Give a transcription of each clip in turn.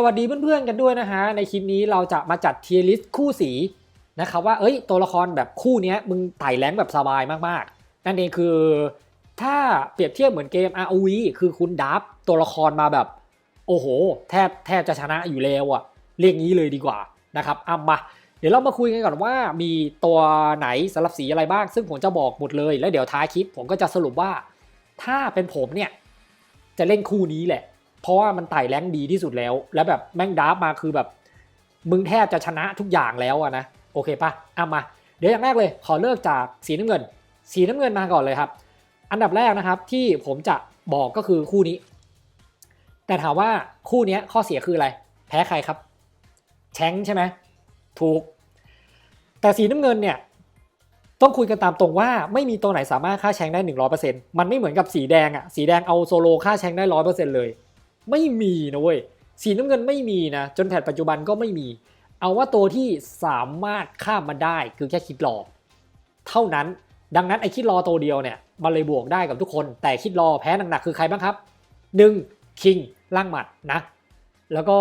สวัสดีเพื่อนๆกันด้วยนะฮะ ในคลิปนี้เราจะมาจัดเทียร์ลิสต์คู่สีนะครับว่าเอ้ยตัวละครแบบคู่นี้มึงไต่แรงแบบสบายมากๆ นั่นเองคือ ถ้าเปรียบเทียบเหมือนเกม ROV คือคุณดับตัวละครมาแบบ โอ้โห แทบแทบจะชนะอยู่แล้วอะเรียกงี้เลยดีกว่านะครับอะมาเดี๋ยวเรามาคุยกันก่อนว่ามีตัวไหนสำหรับสีอะไรบ้าง ซึ่งผมจะบอกหมดเลย แล้วเดี๋ยวท้ายคลิปผมก็จะสรุปว่า ถ้าเป็นผมเนี่ยจะเล่นคู่นี้แหละ ราะว่ามันไต่แรงดีที่สุดแล้ว แล้วแบบแม่งดาร์ฟมาคือแบบ มึงแทบจะชนะทุกอย่างแล้วอะนะโอเคปะอะมา เดี๋ยวอย่างแรกเลยขอเลิกจากสีน้ำเงิน สีน้ำเงินมาก่อนเลยครับ อันดับแรกนะครับที่ผมจะบอกก็คือคู่นี้ แต่ถามว่าคู่นี้ข้อเสียคืออะไร แพ้ใครครับ แชงใช่ไหมถูก แต่สีน้ำเงินเนี่ยต้องคุยกันตามตรงว่าไม่มีตัวไหนสามารถฆ่าแชงได้ 100%มันไม่เหมือนกับสีแดงอะสีแดงเอาโซโลฆ่าแชงได้ 100%เลย ไม่มีนะเว้ยสีน้ำเงินไม่มีนะ จนแผ่นปัจจุบันก็ไม่มี เอาว่าตัวที่สามารถข้ามมาได้คือแค่คิดรอเท่านั้นดังนั้นไอ้คิดรอตัวเดียวเนี่ยมันเลยบวกได้กับทุกคน แต่คิดรอแพ้หนักๆคือใครบ้างครับ 1. คิงล่างหมัดนะ แล้วก็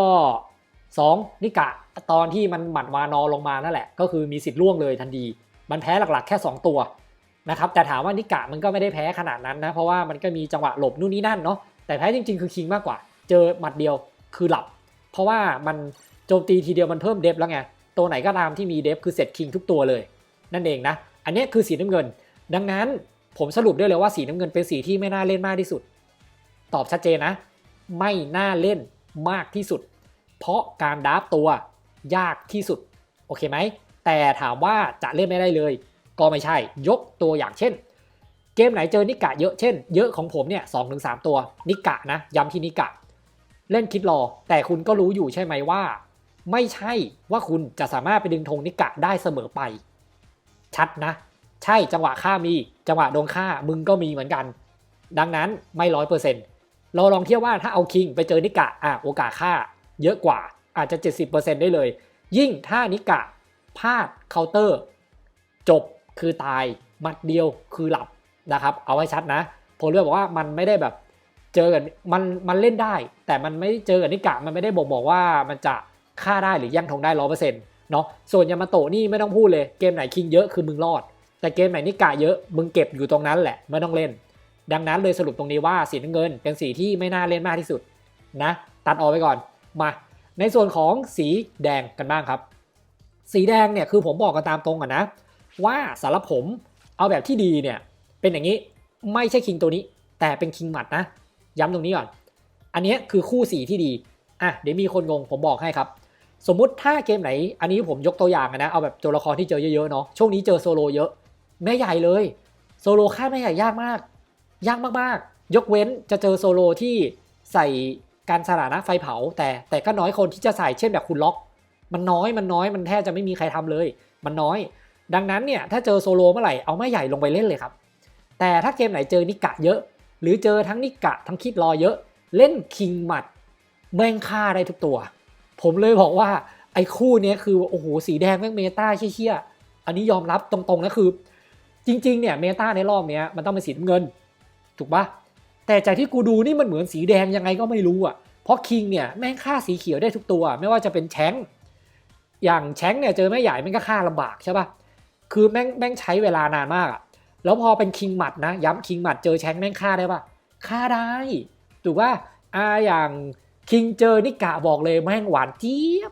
2. นิกะตอนที่มันหมัดวานอลงมานั่นแหละ ก็คือมีสิทธิ์ล่วงเลยทันทีมันแพ้หลักๆ แค่ 2 ตัวนะครับแต่ถามว่านิกะมันก็ไม่ได้แพ้ขนาดนั้นนะเพราะว่ามันก็มีจังหวะหลบนู่นนี่นั่นเนาะแต่แพ้จริงๆ คือคิงมากกว่า เจอหมัดเดียวคือหลับ เพราะว่ามันโจมตีทีเดียวมันเพิ่มเดฟแล้วไง ตัวไหนก็ตามที่มีเดฟคือเสร็จคิงทุกตัวเลย นั่นเองนะ อันนี้คือสีน้ำเงิน ดังนั้นผมสรุปได้เลยว่าสีน้ำเงินเป็นสีที่ไม่น่าเล่นมากที่สุด ตอบชัดเจนนะ ไม่น่าเล่นมากที่สุด เพราะการดับตัวยากที่สุด โอเคไหม แต่ถามว่าจะเล่นไม่ได้เลย ก็ไม่ใช่ ยกตัวอย่างเช่น เกมไหนเจอนิกะเยอะเช่น เยอะของผมเนี่ยสองถึงสามตัวนิกะนะย้ำที่นิกะ เล่นคิดรอ แต่คุณก็รู้อยู่ใช่ไหมว่า ไม่ใช่ว่าคุณจะสามารถไปดึงธงนิกะได้เสมอไป ชัดนะ ใช่จังหวะฆ่ามี จังหวะโดนฆ่ามึงก็มีเหมือนกัน ดังนั้นไม่ร้อยเปอร์เซ็นต์เราลองเทียบว่าถ้าเอาคิงไปเจอนิกะอะโอกาสฆ่า เยอะกว่าอาจจะ 70%ได้เลย ยิ่งถ้านิกะพลาดเคาน์เตอร์ จบคือตาย มัดเดียวคือหลับนะครับ เอาไว้ชัดนะผมเลยบอกว่ามันไม่ได้แบบ เจอกันมันมันเล่นได้ แต่มันไม่เจอกับนิกะมันไม่ได้บอกบอกว่ามันจะฆ่าได้หรือแย่งธงได้ร้อเปอร์เซ็นต์เนาะส่วนยามาโตะนี่ไม่ต้องพูดเลยเกมไหนคิงเยอะคือมึงรอด แต่เกมไหนนิกะเยอะมึงเก็บอยู่ตรงนั้นแหละไม่ต้องเล่น ดังนั้นเลยสรุปตรงนี้ว่าสีน้ำเงิน เป็นสีที่ไม่น่าเล่นมากที่สุดนะตัดออกไปก่อนมาในส่วนของสีแดงกันบ้างครับ สีแดงเนี่ยคือผมบอกกันตามตรงอะนะ ว่าสำหรับผมเอาแบบที่ดีเนี่ยเป็นอย่างนี้ไม่ใช่คิงตัวนี้ แต่เป็นคิงหมัดนะ ย้ำตรงนี้ก่อน อันนี้คือคู่สีที่ดี อะเดี๋ยวมีคนงงผมบอกให้ครับ สมมุติถ้าเกมไหน อันนี้ผมยกตัวอย่างนะ เอาแบบตัวละครที่เจอเยอะๆเนาะ ช่วงนี้เจอโซโลเยอะ แม่ใหญ่เลย โซโลฆ่าแม่ใหญ่ยากมาก ยากมากๆ ยกเว้นจะเจอโซโลที่ใส่การสถานะไฟเผา แต่แต่ก็น้อยคนที่จะใส่เช่นแบบคุณล็อก มันน้อยมันน้อยมันแทบจะไม่มีใครทำเลย มันน้อย ดังนั้นเนี่ยถ้าเจอโซโลเมื่อไหร่เอาแม่ใหญ่ลงไปเล่นเลยครับ แต่ถ้าเกมไหนเจอนิกะเยอะ หรือเจอทั้งนิกะทั้งคิดรอเยอะ เล่นคิงหมัดแม่งฆ่าได้ทุกตัว ผมเลยบอกว่าไอ้คู่นี้คือโอ้โหสีแดงแม่งเมตาเชี่ยๆอันนี้ยอมรับตรงๆนะคือ จริงๆเนี่ยเมตาในรอบเนี้ยมันต้องเป็นสีน้ำเงิน ถูกปะแต่จากที่กูดูนี่มันเหมือนสีแดงยังไงก็ไม่รู้อะเพราะคิงเนี่ยแม่งฆ่าสีเขียวได้ทุกตัว ไม่ว่าจะเป็นแชงอย่างแชงเนี่ยเจอแม่ใหญ่แม่งก็ฆ่าลำบากใช่ปะคือแม่งแม่งใช้เวลานานมากอะ แล้วพอเป็นคิงหมัดนะ ย้ำคิงหมัดเจอแชงแม่งฆ่าได้ปะฆ่าได้ถูกปะอ่าอย่างคิงเจอนิกะบอกเลยแม่งหวานเจี๊ยบ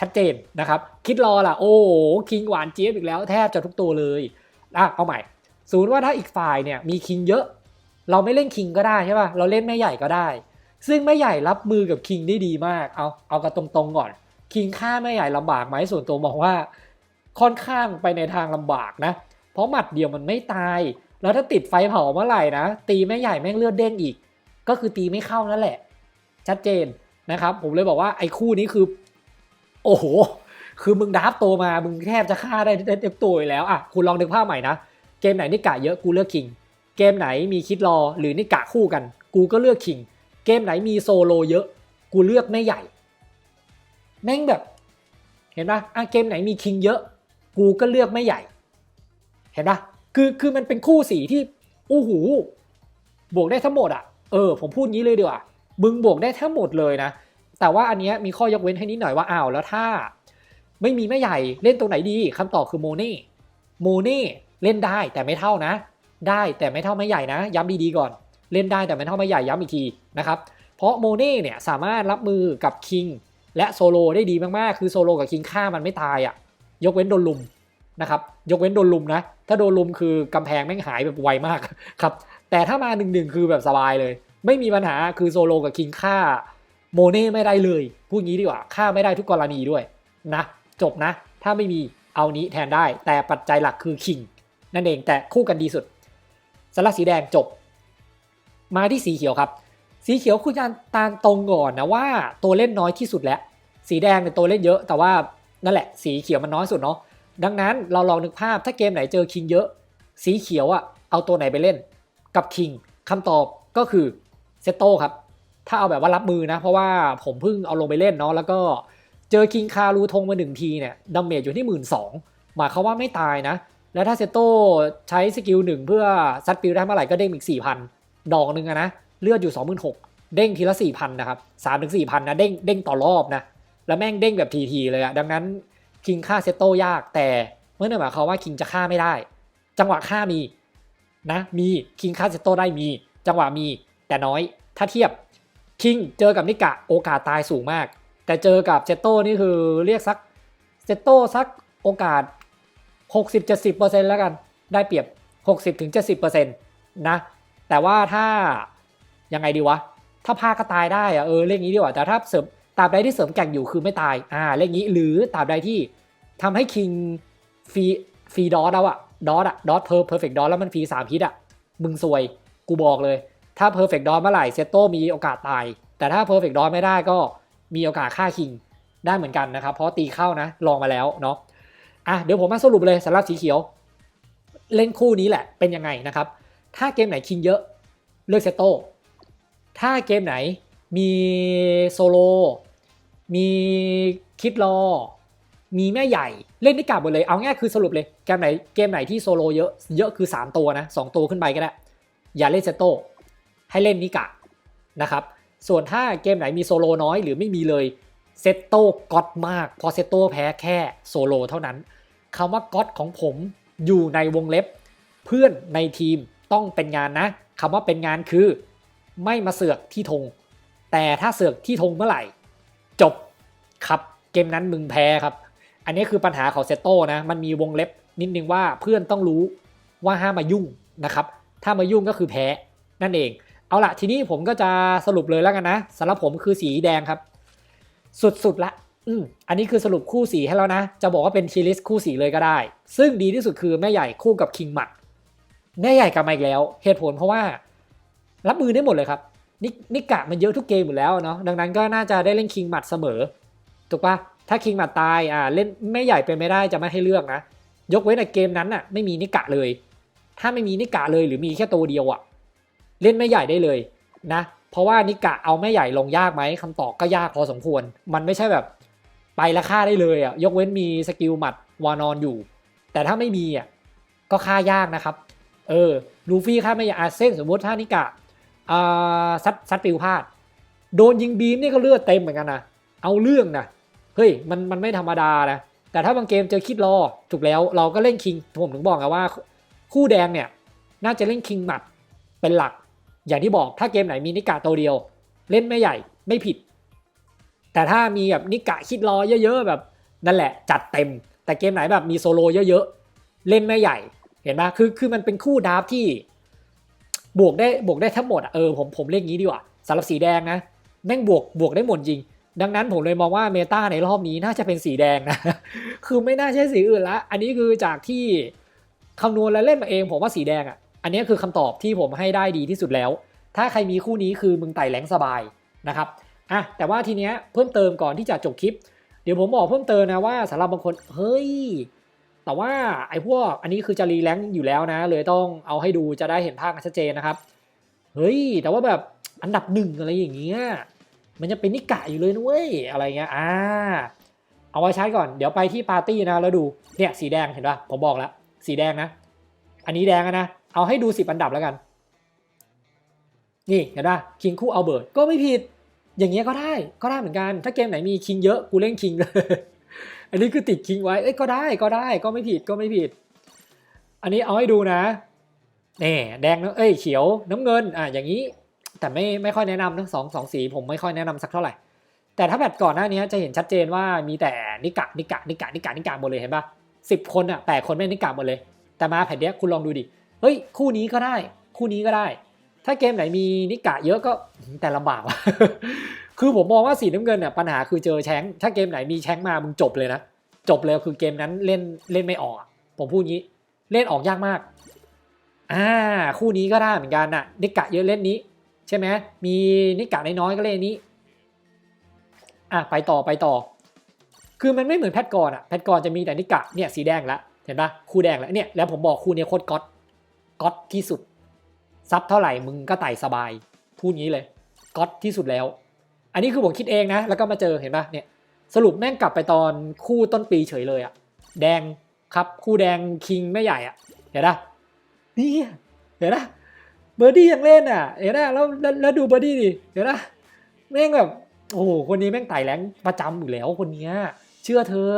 ชัดเจนนะครับ คิดรอล่ะ โอ้โหคิงหวานเจี๊ยบอีกแล้วแทบจะทุกตัวเลยอะเอาใหม่สมมติว่าถ้าอีกฝ่ายเนี่ยมีคิงเยอะ เราไม่เล่นคิงก็ได้ใช่ป่ะเราเล่นแม่ใหญ่ก็ได้ ซึ่งแม่ใหญ่รับมือกับคิงได้ดีมากเอาเอากันตรงๆก่อน คิงฆ่าแม่ใหญ่ลำบากไหมส่วนตัวมองว่า ค่อนข้างไปในทางลำบากนะ เพราะหมัดเดียวมันไม่ตาย แล้วถ้าติดไฟเผาเมื่อไหร่นะ ตีแม่ใหญ่แม่งเลือดเด้งอีก ก็คือตีไม่เข้านั่นแหละ ชัดเจนนะครับ ผมเลยบอกว่าไอ้คู่นี้คือ โอ้โห คือมึงดับโตมา มึงแทบจะฆ่าได้ได้เต็มตัวอยู่แล้วอะคุณลองนึกภาพใหม่นะ เกมไหนนิกะเยอะกูเลือกคิง เกมไหนมีคิดรอหรือนิกะคู่กัน กูก็เลือกคิง เกมไหนมีโซโลเยอะ กูเลือกแม่ใหญ่ แม่งแบบ เห็นปะอะเกมไหนมีคิงเยอะ กูก็เลือกแม่ใหญ่ เห็นปะคือคือมันเป็นคู่สีที่อู้หู บวกได้ทั้งหมดอะ เออ ผมพูดงี้เลยดีกว่า มึงบวกได้ทั้งหมดเลยนะ แต่ว่าอันเนี้ยมีข้อยกเว้นให้นิดหน่อยว่าอ้าวแล้วถ้า ไม่มีแม่ใหญ่เล่นตรงไหนดีคำตอบคือโมเน่โมเน่เล่นได้แต่ไม่เท่านะ ได้แต่ไม่เท่าแม่ใหญ่นะ ย้ำดีๆก่อน เล่นได้แต่ไม่เท่าแม่ใหญ่ย้ำอีกทีนะครับ เพราะโมเน่เนี่ยสามารถรับมือกับคิงและโซโลได้ดีมากๆ คือโซโลกับคิงฆ่ามันไม่ตายอะ่ะ ยกเว้นโดนลุมนะครับ ยกเว้นโดนลุมนะ ถ้าโดนลุมคือกำแพงแม่งหายแบบไวมากครับ แต่ถ้ามาหนึ่งหนึ่งคือแบบสบายเลย ไม่มีปัญหาคือโซโลกับคิงฆ่าโมเน่ไม่ได้เลย พูดงี้ดีกว่าฆ่าไม่ได้ทุกกรณีด้วยนะ จบนะ ถ้าไม่มีเอานี้แทนได้ แต่ปัจจัยหลักคือคิงนั่นเองแต่คู่กันดีสุดสลักสีแดงจบ มาที่สีเขียวครับ สีเขียวคุณยันตามตรงก่อนนะว่าตัวเล่นน้อยที่สุดแล้ว สีแดงเนี่ยตัวเล่นเยอะ แต่ว่านั่นแหละ สีเขียวมันน้อยสุดเนาะ ดังนั้นเราลองนึกภาพถ้าเกมไหนเจอคิงเยอะ สีเขียวอะเอาตัวไหนไปเล่น กับคิงคำตอบก็คือเซตโต้ครับ ถ้าเอาแบบว่ารับมือนะ เพราะว่าผมเพิ่งเอาลงไปเล่นเนาะแล้วก็เจอคิงคารูทงมาหนึ่งทีเนี่ยดาเมจอยู่ที่หมื่นสองหมายความว่าไม่ตายนะ แล้วถ้าเซโต้ใช้สกิลหนึ่งเพื่อซัดปิวได้เมื่อไหร่ก็เด้งอีกสี่พันดอกหนึ่งนะเลือดอยู่สองหมื่นหกเด้งทีละสี่พันนะครับสามถึงสี่พันนะเด้งเด้งต่อรอบนะแล้วแม่งเด้งแบบทีๆเลยอะดังนั้น คิงฆ่าเซตโต้ยาก แต่เมื่อหมายความว่าคิงจะฆ่าไม่ได้ จังหวะฆ่ามีนะมีคิงฆ่าเซตโต้ได้มี จังหวะมีแต่น้อย ถ้าเทียบคิงเจอกับนิกะโอกาสตายสูงมาก แต่เจอกับเซตโต้นี่คือเรียกสักเซตโต้สักโอกาส 60-70%แล้วกันได้เปรียบ 60-70%นะแต่ว่าถ้ายังไงดีวะ ถ้าพาก็ตายได้อะเออเลขนี้ดีกว่าแต่ถ้าเสริม ตราบใดที่เสริมแก่งอยู่คือไม่ตายอ่าเลขนี้หรือตราบใดที่ทำให้คิงฟรีฟรีดอสแล้วอะดอสอะดอสเพอร์เพอร์เฟกต์ดอสแล้วมันฟรีสามฮิตอะมึงซวยกูบอกเลย ถ้าเพอร์เฟกต์ดอสเมื่อไหร่เซตโต้มีโอกาสตาย แต่ถ้าเพอร์เฟกต์ดอสไม่ได้ก็มีโอกาสฆ่าคิงได้เหมือนกันนะครับ เพราะตีเข้านะลองมาแล้วเนาะอะเดี๋ยวผมมาสรุปเลยสำหรับสีเขียว เล่นคู่นี้แหละเป็นยังไงนะครับ ถ้าเกมไหนคิงเยอะเลือกเซตโต้ถ้าเกมไหน มีโซโล มีคิดรอ มีแม่ใหญ่เล่นได้กลับหมดเลย เอาง่ายคือสรุปเลย เกมไหนเกมไหนที่โซโลเยอะเยอะคือ 3 ตัวนะ 2 ตัวขึ้นไปก็ได้ อย่าเล่นเซโต้ให้เล่นนิกะนะครับ ส่วนถ้าเกมไหนมีโซโลน้อยหรือไม่มีเลยเซตโต้ก็อดมากพอเซตโต้แพ้แค่โซโลเท่านั้นคำว่าก็อดของผมอยู่ในวงเล็บ เพื่อนในทีมต้องเป็นงานนะคำว่าเป็นงานคือ ไม่มาเสือกที่ธง แต่ถ้าเสือกที่ธงเมื่อไหร่ จบครับเกมนั้นมึงแพ้ครับ อันนี้คือปัญหาของเซโต้นะ มันมีวงเล็บนิดนึงว่าเพื่อนต้องรู้ว่าห้ามมายุ่งนะครับ ถ้ามายุ่งก็คือแพ้นั่นเอง เอาละทีนี้ผมก็จะสรุปเลยแล้วกันนะสำหรับผมคือสีแดงครับ สุดๆละอืมอันนี้คือสรุปคู่สีให้แล้วนะ จะบอกว่าเป็นทีลิสคู่สีเลยก็ได้ ซึ่งดีที่สุดคือแม่ใหญ่คู่กับคิงหมัดแม่ใหญ่กลับมาอีกแล้ว เหตุผลเพราะว่า รับมือได้หมดเลยครับ นินิกะมันเยอะทุกเกมอยู่แล้วเนาะดังนั้นก็น่าจะได้เล่นคิงหมัดเสมอถูกปะถ้าคิงหมัดตายอ่าเล่นไม่ใหญ่เป็นไม่ได้จะไม่ให้เลือกนะ ยกเว้นในเกมนั้นน่ะไม่มีนิกะเลย ถ้าไม่มีนิกะเลยหรือมีแค่ตัวเดียวอะเล่นไม่ใหญ่ได้เลยนะ เพราะว่านิกะเอาไม่ใหญ่ลงยากไหมคำตอบก็ยากพอสมควร มันไม่ใช่แบบไปแล้วฆ่าได้เลยอะยกเว้นมีสกิลหมัดวานอนอยู่ แต่ถ้าไม่มีอะก็ฆ่ายากนะครับ เออลูฟี่ฆ่าไม่ใหญ่อาเส้นสมมติถ้านิกะ ซัดซัดปิวพลาด โดนยิงบีมนี่ก็เลือดเต็มเหมือนกันนะเอาเรื่องนะเฮ้ยมันมันไม่ธรรมดานะแต่ถ้าบางเกมเจอคิดรอถูกแล้วเราก็เล่นคิงผมถึงบอกไงว่า คู่แดงเนี่ยน่าจะเล่นคิงหมัดเป็นหลัก อย่างที่บอกถ้าเกมไหนมีนิกะตัวเดียว เล่นไม่ใหญ่ไม่ผิด แต่ถ้ามีแบบนิกะคิดรอเยอะๆแบบนั่นแหละจัดเต็ม แต่เกมไหนแบบมีโซโลเยอะๆเล่นไม่ใหญ่เห็นไหมคือคือมันเป็นคู่ดาร์ฟที่ บวกได้บวกได้ทั้งหมดอะเออผมผมเรียกงี้ดีกว่าสำหรับสีแดงนะแม่งบวกบวกได้หมดจริง ดังนั้นผมเลยมองว่าเมตาในรอบนี้น่าจะเป็นสีแดงนะ คือไม่น่าใช่สีอื่นละ อันนี้คือจากที่คำนวณและเล่นมาเอง ผมว่าสีแดงอะอันนี้คือคำตอบที่ผมให้ได้ดีที่สุดแล้ว ถ้าใครมีคู่นี้คือมึงไต่แหลงสบายนะครับอะแต่ว่าทีเนี้ยเพิ่มเติมก่อนที่จะจบคลิป เดี๋ยวผมบอกเพิ่มเติมนะว่าสำหรับบางคนเฮ้ย แต่ว่าไอ้พวกอันนี้คือจะรีแลงค์อยู่แล้วนะ เลยต้องเอาให้ดูจะได้เห็นภาพกันชัดเจนนะครับ เฮ้ย แต่ว่าแบบอันดับหนึ่งอะไรอย่างเงี้ย มันจะเป็นนิกะอยู่เลยนะเว้ย อะไรเงี้ย อ่า เอาไว้ใช้ก่อน เดี๋ยวไปที่ปาร์ตี้นะ แล้วดู เนี่ยสีแดงเห็นป่ะ ผมบอกแล้ว สีแดงนะ อันนี้แดงนะ เอาให้ดูสิบอันดับแล้วกัน นี่เห็นป่ะ คิงคู่เอาเบิร์ดก็ไม่ผิด อย่างเงี้ยก็ได้ ก็ได้เหมือนกัน ถ้าเกมไหนมีคิงเยอะ กูเล่นคิงเลย อันนี้คือติดคิงไว้เอ้ยก็ได้ก็ได้ก็ไม่ผิดก็ไม่ผิด อันนี้เอาให้ดูนะนี่แดงนะเอ้ยเขียวน้ำเงินอะอย่างนี้ แต่ไม่ไม่ค่อยแนะนำทั้งสองสองสีผมไม่ค่อยแนะนำสักเท่าไหร่ แต่ถ้าแบบก่อนหน้านี้จะเห็นชัดเจนว่ามีแต่นิกะนิกะนิกะนิกะนิกะหมดเลยเห็นปะสิบคนอะแปดคนไม่นิกะหมดเลย แต่มาแผ่นเนี้ยคุณลองดูดิเฮ้ยคู่นี้ก็ได้ คู่นี้ก็ได้ ถ้าเกมไหนมีนิกะเยอะก็แต่ลำบากว่ะ คือผมมองว่าสีน้ำเงินเนี่ยปัญหาคือเจอแชงถ้าเกมไหนมีแชงมามึงจบเลยนะ จบเลยคือเกมนั้นเล่นเล่นไม่ออก ผมพูดงี้เล่นออกยากมากอ่าคู่นี้ก็ได้เหมือนกันน่ะนิกะเยอะเล่นนี้ ใช่ไหมมีนิกะน้อยๆก็เล่นนี้อะไปต่อไปต่อ คือมันไม่เหมือนแพทก่อนอะแพทก่อนจะมีแต่นิกะเนี่ยสีแดงละเห็นปะคู่แดงแล้วเนี่ยแล้วผมบอกคู่เนี้ยโคตรก๊อตก๊อตที่สุดซับเท่าไหร่มึงก็ไต่สบายพูดงี้เลยก๊อตที่สุดแล้ว อันนี้คือผมคิดเองนะ แล้วก็มาเจอเห็นปะเนี่ยสรุปแม่งกลับไปตอนคู่ต้นปีเฉยเลยอะแดงครับคู่แดงคิงไม่ใหญ่อะเห็นปะนี่เห็นปะเบอร์ดี้ยังเล่นอะเห็นปะแล้วแล้วดูเบอร์ดี้ดิเห็นปะแม่งแบบโอ้โหคนนี้แม่งไต่แรงประจำอยู่แล้วคนเนี้ยเชื่อเธอ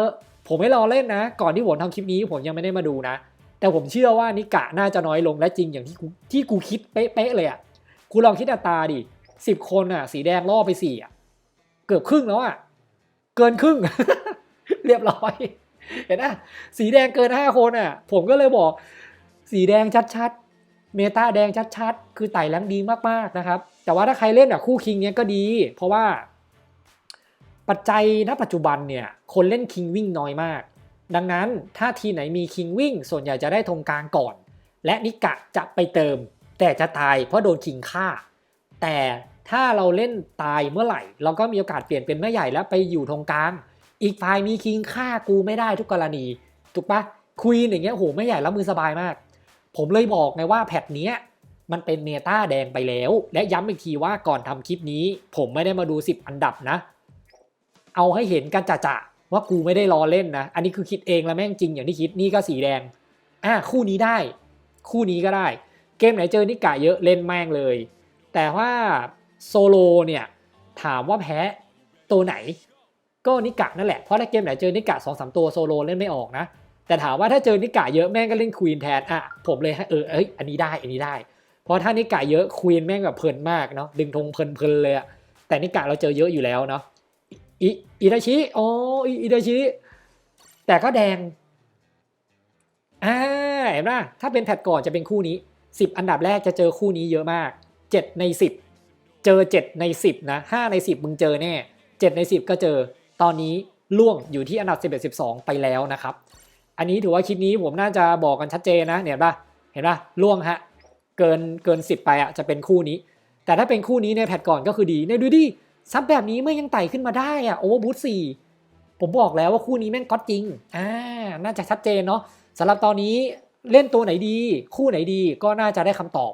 ผมไม่รอเล่นนะ ก่อนที่ผมทำคลิปนี้ผมยังไม่ได้มาดูนะ แต่ผมเชื่อว่านิกะน่าจะน้อยลงและจริงอย่างที่ที่กูคิดเป๊ะๆเลยอะกูลองคิดอัตราดิ สิบคนอะสีแดงล่อไปสี่อะ เกือบครึ่งแล้วอะ เกินครึ่ง เรียบร้อย เห็นไหมสีแดงเกินห้าคนอะ ผมก็เลยบอก สีแดงชัดๆ เมตาแดงชัดๆ คือไต่แรงดีมากๆนะครับ แต่ว่าถ้าใครเล่นอะคู่คิงเนี้ยก็ดี เพราะว่า ปัจจัยณปัจจุบันเนี่ย คนเล่นคิงวิ่งน้อยมาก ดังนั้นถ้าทีไหนมีคิงวิ่ง ส่วนใหญ่จะได้ธงกลางก่อน และนิกะจะไปเติม แต่จะตายเพราะโดนคิงฆ่า แต่ถ้าเราเล่นตายเมื่อไหร่ เราก็มีโอกาสเปลี่ยนเป็นแม่ใหญ่แล้วไปอยู่ธงกลาง อีกฝ่ายมีคิงฆ่ากูไม่ได้ทุกกรณี ถูกปะคุยอย่างเงี้ยโหแม่ใหญ่แล้วมือสบายมาก ผมเลยบอกไงว่าแพทเนี้ยมันเป็นเมตาแดงไปแล้ว และย้ำอีกทีว่าก่อนทำคลิปนี้ ผมไม่ได้มาดู 10 อันดับนะ เอาให้เห็นกันจะๆว่ากูไม่ได้รอเล่นนะ อันนี้คือคิดเองแล้วแม่งจริงอย่างที่คิดนี่ก็สีแดง อะคู่นี้ได้ คู่นี้ก็ได้ เกมไหนเจอนิกะเยอะเล่นแม่งเลย แต่ว่าโซโลเนี่ยถามว่าแพ้ตัวไหน ก็นิกะนั่นแหละ เพราะถ้าเกมไหนเจอนิกะสองสามตัวโซโลเล่นไม่ออกนะ แต่ถามว่าถ้าเจอนิกะเยอะแม่งก็เล่นควีนแทนอะผมเลยให้เออเอ้ยอันนี้ได้อันนี้ได้ เพราะถ้านิกะเยอะควีนแม่งแบบเพลินมากเนาะดึงธงเพลินๆเลยอะแต่นิกะเราเจอเยอะอยู่แล้วเนาะอิอิดาชิอ๋ออิอิดาชิแต่ก็แดงอ่าเห็นป่ะถ้าเป็นแพทก่อนจะเป็นคู่นี้ 10 อันดับแรกจะเจอคู่นี้เยอะมาก 7 ใน 10 เจอ 7 ใน 10 นะ 5 ใน 10 มึงเจอแน่ 7 ใน 10 ก็เจอ ตอนนี้ล่วงอยู่ที่อันดับ 11 12 ไปแล้วนะครับ อันนี้ถือว่าคลิปนี้ผมน่าจะบอกกันชัดเจนนะ เห็นป่ะเห็นป่ะล่วงฮะ เกินเกิน 10 ไปอะจะเป็นคู่นี้ แต่ถ้าเป็นคู่นี้ในแพทก่อนก็คือดีเนี่ยดูดิซับแบบนี้เมื่อยังไต่ขึ้นมาได้อะโอเวอร์บูทสี่ผมบอกแล้วว่าคู่นี้แม่งก๊อตจริง อ่า น่าจะชัดเจนเนาะสำหรับตอนนี้เล่นตัวไหนดี คู่ไหนดีก็น่าจะได้คำตอบ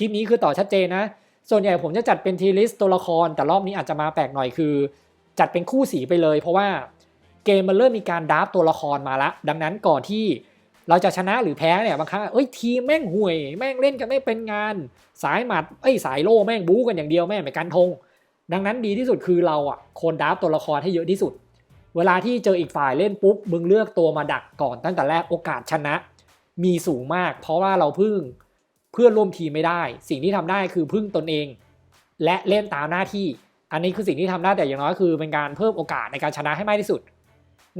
ลิปนี้คือต่อชัดเจนนะ ส่วนใหญ่ผมจะจัดเป็นทีลิสตัวละคร แต่รอบนี้อาจจะมาแปลกหน่อยคือ จัดเป็นคู่สีไปเลย เพราะว่าเกมมันเริ่มมีการดราฟตัวละครมาละ ดังนั้นก่อนที่เราจะชนะหรือแพ้เนี่ยบางครั้งเอ้ยทีแม่งห่วย แม่งเล่นกันไม่เป็นงาน สายหมัดเอ้ยสายโล่แม่งบู๊กันอย่างเดียวแม่งไม่กันทง ดังนั้นดีที่สุดคือเราอะคนดราฟตัวละครให้เยอะที่สุด เวลาที่เจออีกฝ่ายเล่นปุ๊บมึงเลือกตัวมาดักก่อนตั้งแต่แรกโอกาสชนะ มีสูงมาก เพราะว่าเราพึ่ง เพื่อนร่วมทีมไม่ได้ สิ่งที่ทำได้คือพึ่งตนเอง และเล่นตามหน้าที่ อันนี้คือสิ่งที่ทำได้แต่อย่างน้อยคือเป็นการเพิ่มโอกาสในการชนะให้มากที่สุด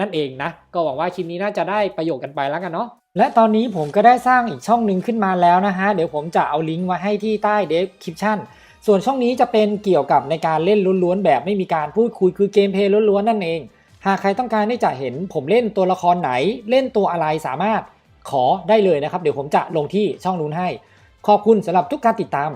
นั่นเองนะ ก็หวังว่าคลิปนี้น่าจะได้ประโยชน์กันไปแล้วกันเนาะและตอนนี้ผมก็ได้สร้างอีกช่องหนึ่งขึ้นมาแล้วนะฮะเดี๋ยวผมจะเอาลิงก์ไว้ให้ที่ใต้เดสคริปชั่นส่วนช่องนี้จะเป็นเกี่ยวกับในการเล่นล้วนๆแบบไม่มีการพูดคุยคือเกมเพลย์ล้วนๆนั่นเอง หากใครต้องการที่จะเห็นผมเล่นตัวละครไหน เล่นตัวอะไรสามารถขอได้เลยนะครับ เดี๋ยวผมจะลงที่ช่องนู้นให้ ขอบคุณสำหรับทุกการติดตาม